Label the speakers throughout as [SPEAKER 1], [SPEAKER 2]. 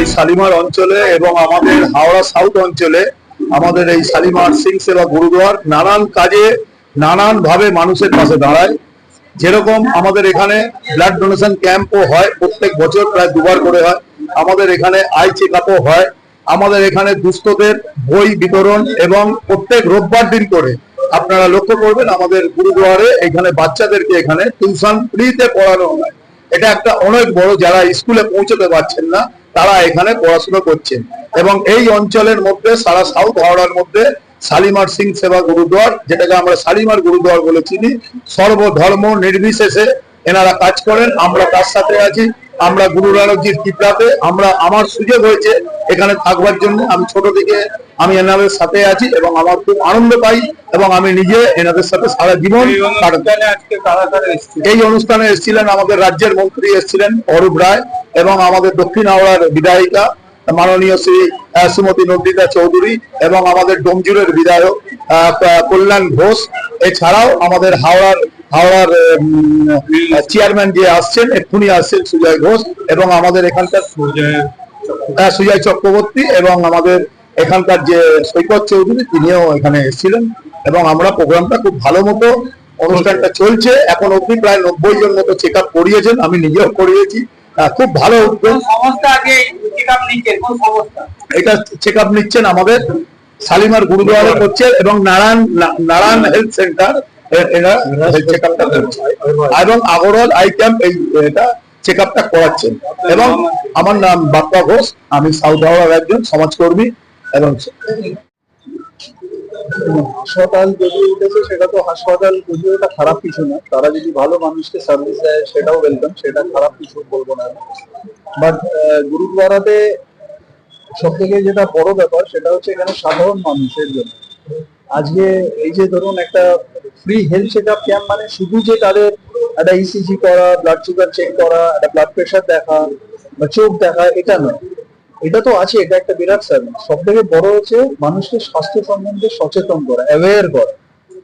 [SPEAKER 1] এই শালিমার অঞ্চলে এবং আমাদের হাওড়া সাউথ অঞ্চলে, আমাদের এই শালিমার সিং সেবা গুরুদুয়ার নানান কাজে নানান ভাবে মানুষের পাশে দাঁড়ায়। যেরকম আমাদের এখানে ব্লাড ডোনেশন ক্যাম্পও হয়, প্রত্যেক বছর প্রায় দুবার করে হয়। আমাদের এখানে আই চেক আপও হয়। আমাদের এখানে দুস্থদের বই বিতরণ এবং প্রত্যেক রোববার দিন করে। আপনারা লক্ষ্য করবেন, আমাদের গুরুদুয়ারে এখানে বাচ্চাদেরকে এখানে টিউশন ফ্রিতে পড়ানো হয়। এটা একটা অনেক বড়, যারা স্কুলে পৌঁছতে পারছেন না তারা এখানে পড়াশোনা করছেন। এবং এই অঞ্চলের মধ্যে সারা সাউথ হাওড়ার মধ্যে শালিমার সিং সেবা গুরুদুয়ার যেটাকে আমরা শালিমার গুরুদুয়ার বলে চিনি, সর্বধর্ম নির্বিশেষে এনারা কাজ করেন। আমরা তার সাথে আছি। আমরা গুরু নানকজির কৃপাতে আমরা আমার সুযোগ হয়েছে এখানে থাকবার জন্য। আমি ছোট থেকে আমি এনাদের সাথে আছি এবং আমার খুব আনন্দ পাই এবং আমি নিজে এনাদের সাথে সারা জীবন
[SPEAKER 2] এই অনুষ্ঠানে
[SPEAKER 1] এসেছিলেন? আমাদের রাজ্যের মন্ত্রী এসেছিলেন অরূপ রায় এবং আমাদের দক্ষিণ হাওড়ার বিধায়িকা মাননীয় শ্রী শ্রীমতী নন্দিতা চৌধুরী এবং আমাদের ডোমজুরের বিধায়ক কল্যাণ ঘোষ। এছাড়াও আমাদের হাওড়ার হাওড়ার চেয়ারম্যান যে আসছেন এক্ষুনি আসছেন সুজয় ঘোষ এবং আমাদের এখানকার সুজয় চক্রবর্তী এবং আমাদের এখানকার যে সৈকত চৌধুরী তিনিও এখানে এসেছিলেন এবং আমরা প্রোগ্রামটা খুব ভালো মতো অনুষ্ঠানটা চলছে। এখন অব্দি প্রায় নব্বই জন মতো চেক আপ করিয়েছেন আমি নিজেও করিয়েছি। আহ, খুব ভালো উদ্যোগ।
[SPEAKER 2] সংস্থা আগে চেক নিচ্ছে কোন সংস্থা
[SPEAKER 1] এটা চেক আপ নিচ্ছেন আমাদের। শালিমার গুরুদুয়ারে করছে এবং নারায়ণ না- নারায়ণ হেলথ সেন্টার এরা চেক আপটা এবং আগরওয়াল আই ক্যাম্প এই এটা চেক আপটা করাচ্ছেন। এবং আমার নাম বাপ্পা ঘোষ আমি সাউথ হাওড়ার একজন সমাজকর্মী এবং
[SPEAKER 3] হাসপাতাল যদি উঠেছে সেটা তো হাসপাতাল যদিও এটা খারাপ কিছু না তারা যদি ভালো মানুষকে সার্ভিস দেয় সেটাও ওয়েলকাম সেটা খারাপ কিছু বলব না বাট গুরুদ্বারাতে সব থেকে যেটা বড় ব্যাপার সেটা হচ্ছে এখানে সাধারণ মানুষের জন্য। আজকে এই যে ধরুন একটা free health check up camp মানে শুধু যে তাদের একটা ইসিজি করা ব্লাড সুগার চেক করা, একটা ব্লাড প্রেশার দেখা বা চোখ দেখা, এটা নয়। এটা তো আছে, এটা একটা বিরাট সার্ভিস সব থেকে বড় হচ্ছে মানুষকে স্বাস্থ্য সম্বন্ধে সচেতন করা অ্যাওয়ার করা।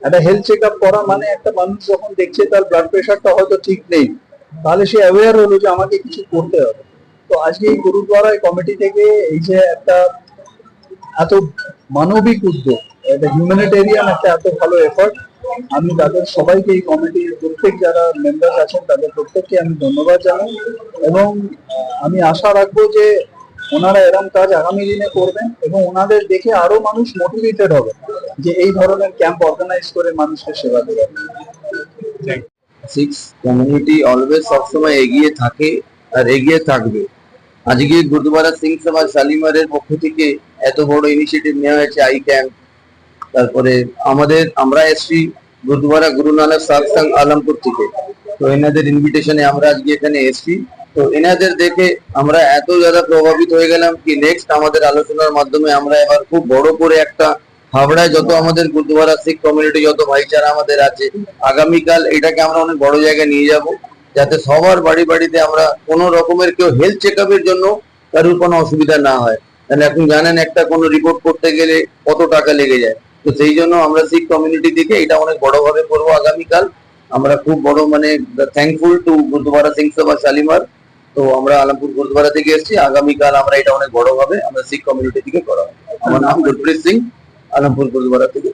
[SPEAKER 3] একটা হেলথ চেক আপ করা মানে একটা মানুষ যখন দেখছে তার ব্লাড প্রেশারটা হয়তো ঠিক নেই, তাহলে সে অ্যাওয়ার হলো যে আমাকে কিছু করতে হবে। তো আজকে এই গুরুদ্বারা কমিটি থেকে এই যে একটা এত মানবিক উদ্যোগ একটা হিউম্যানিটেরিয়ান একটা এত ভালো এফার্ট আমি তাদের সবাইকে এই কমিটির প্রত্যেক যারা মেম্বার আছেন তাদের প্রত্যেককে আমি ধন্যবাদ জানাই এবং আমি আশা রাখব যে ওনারা এরকম কাজ আগামী দিনে করবেন এবং ওনাদের দেখে আরও মানুষ মোটিভেটেড হবে যে এই ধরনের ক্যাম্প অর্গানাইজ করে মানুষকে সেবা দেবে
[SPEAKER 4] সিক্স কমিউনিটি অলওয়েজ সবসময় এগিয়ে থাকে আর এগিয়ে থাকবে। আজকে গুরুদুয়ারা সিং সভা শালিমারের পক্ষ থেকে এত বড় ইনিশিয়েটিভ নেওয়া হয়েছে আই ক্যাম্প তারপরে আমাদের, আমরা এসছি গুরুদুয়ারা গুরু নানক সাতসং আলমপুর থেকে। তো এনাদের ইনভিটেশনে আমরা আজকে এখানে এসছি। তো এনাদের দেখে আমরা এত যারা প্রভাবিত হয়ে গেলাম কি নেক্সট আমাদের আলোচনার মাধ্যমে আমরা এবার খুব বড় করে একটা হাবড়ায় যত আমাদের গুরুদুয়ারা শিখ কমিউনিটি যত ভাইচারা আমাদের আছে, আগামীকাল এটাকে আমরা অনেক বড় জায়গায় নিয়ে যাব। যাতে সবার বাড়ি বাড়িতে আমরা কোনো রকমের কেউ হেলথ চেক জন্য কারোর কোনো অসুবিধা না হয়। তাহলে এখন জানেন একটা কোনো রিপোর্ট করতে গেলে কত টাকা লেগে যায়। তো সেই জন্য আমরা শিখ কমিউনিটি থেকে এটা অনেক বড়ভাবে করব আগামীকাল। আমরা খুব বড় মানে থ্যাঙ্কফুল টু গুরুদুয়ারা সিং সভা শালিমার তো আমরা আলমপুর গুরুদুয়ারা থেকে এসেছি। আগামীকাল আমরা এটা অনেক বড়ভাবে আমরা শিখ কমিউনিটি থেকে করা। আমার নাম গুরপ্রীত সিং আলমপুর গুরুদুয়ারা থেকে।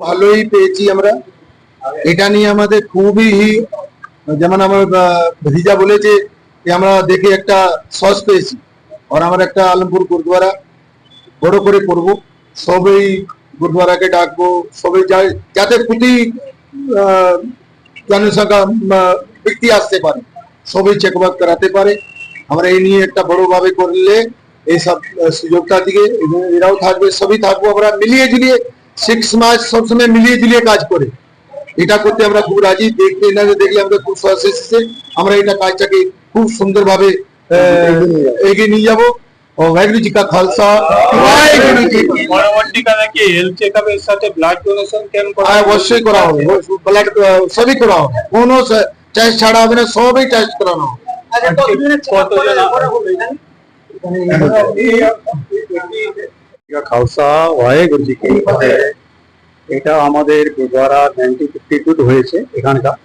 [SPEAKER 1] ভালোই পেয়েছি আমরা। এটা নিয়ে আমাদের খুবই যেমন আমার ভিজা বলেছে যে আমরা দেখে একটা সস পেয়েছি। আর আমার একটা আলমপুর গুরুদ্বারা বড় করে করব। সবই গুরুদ্বারাকে ডাকবো, সবাই যা- যাতে প্রতি জনসংখ্যা ব্যক্তি আসতে পারে। সবাই চেক আপ করাতে পারে। আমরা এই নিয়ে একটা বড়ভাবে করলে এই সব সুযোগটা দিকে এরাও থাকবে, সবই থাকব। আমরা মিলিয়ে ঝুলিয়ে সিক্স মাস সবসময় মিলিয়ে ঝুলিয়ে কাজ করে। এটা করতে আমরা খুব রাজি দেখতে না দেখলে আমাদের খুব সহজ এসেছে আমরা এটা কাজটাকে খুব সুন্দরভাবে আহ, এগিয়ে নিয়ে যাবো ও वाहिगुरु जी का खालसा वाहिगुरु जी की फतेह।
[SPEAKER 2] পরবর্তীকালে কি হেলথ চেক আপের সাথে ব্লাড ডোনেশন ক্যাম্প করা
[SPEAKER 1] হ্যাঁ, অবশ্যই করা হবে ব্লাড সবই করা হবে কোনো টেস্ট ছাড়া হবে না সবই টেস্ট করানো হবে
[SPEAKER 2] কতজন
[SPEAKER 3] का खालसा वाहेगुरु जी की फतेह এটা আমাদের গুরুদ্বারা নাইনটিন ফিফটি টু হয়েছে এখানকার।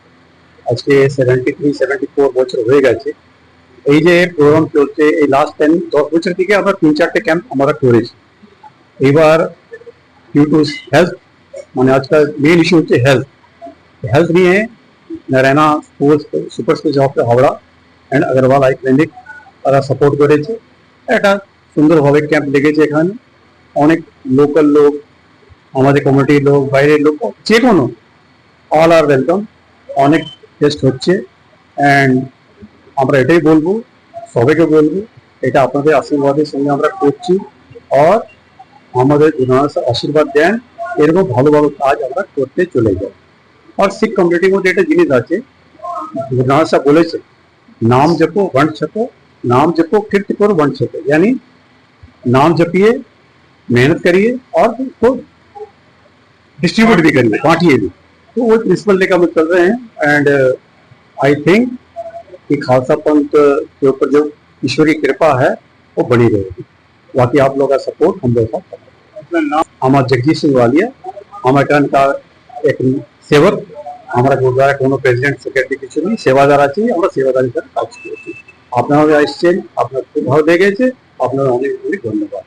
[SPEAKER 3] আজকে সেভেন্টি থ্রি সেভেন্টি ফোর বছর হয়ে গেছে।
[SPEAKER 5] এই যে প্রোগ্রাম চলছে, এই লাস্ট টেন দশ বছর থেকে আমরা তিন চারটে ক্যাম্প আমরা করেছি। এবার ডিউ টু হেলথ মানে আজকাল মেন ইস্যু হচ্ছে হেলথ হেলথ নিয়ে Narayana super school Howrah and Agarwal eye clinic তারা সাপোর্ট করেছে। একটা সুন্দরভাবে ক্যাম্প লেগেছে এখানে। অনেক লোকাল লোক আমাদের কমিউনিটির লোক বাইরের লোক যে কোনো অল আর ওয়েলকাম অনেক টেস্ট হচ্ছে অ্যান্ড আমরা এটাই বলবো সবাইকে বলবো এটা আপনাদের আশীর্বাদের সঙ্গে আমরা করছি আর আমাদের গুরুনাথ স্যার আশীর্বাদ দেন এরকম ভালো ভালো কাজ আমরা করতে চলে যাই আর শিখ কমিউনিটির মধ্যে একটা জিনিস আছে गुरुनाथ साहब बोले थे नाम जपो वंश छपो नाम जपो कीर्ति करो वंश छपो यानी नाम जपिए मेहनत करिए और उसको डिस्ट्रीब्यूट भी करिए बांटिए भी तो वो प्रिंसिपल लेकर हम चल रहे हैं एंड आई थिंक कि खालसा पंथ के ऊपर जो ईश्वर की कृपा है वो बनी रहेगी बाकी आप लोगों का सपोर्ट हम लोग का
[SPEAKER 2] আপনার নাম
[SPEAKER 5] আমার জগদীশ সিং ওয়ালিয়া আমার এখানকার এক সেবক আমরা গুরুদ্বারা কোনো প্রেসিডেন্ট সেক্রেটারি কিছু নেই সেবাদার আছি আমরা সেবাদার হিসাবে কাজ করছি আপনারা এসছেন আপনার খুব ভালো লেগেছে আপনার অনেক অনেক ধন্যবাদ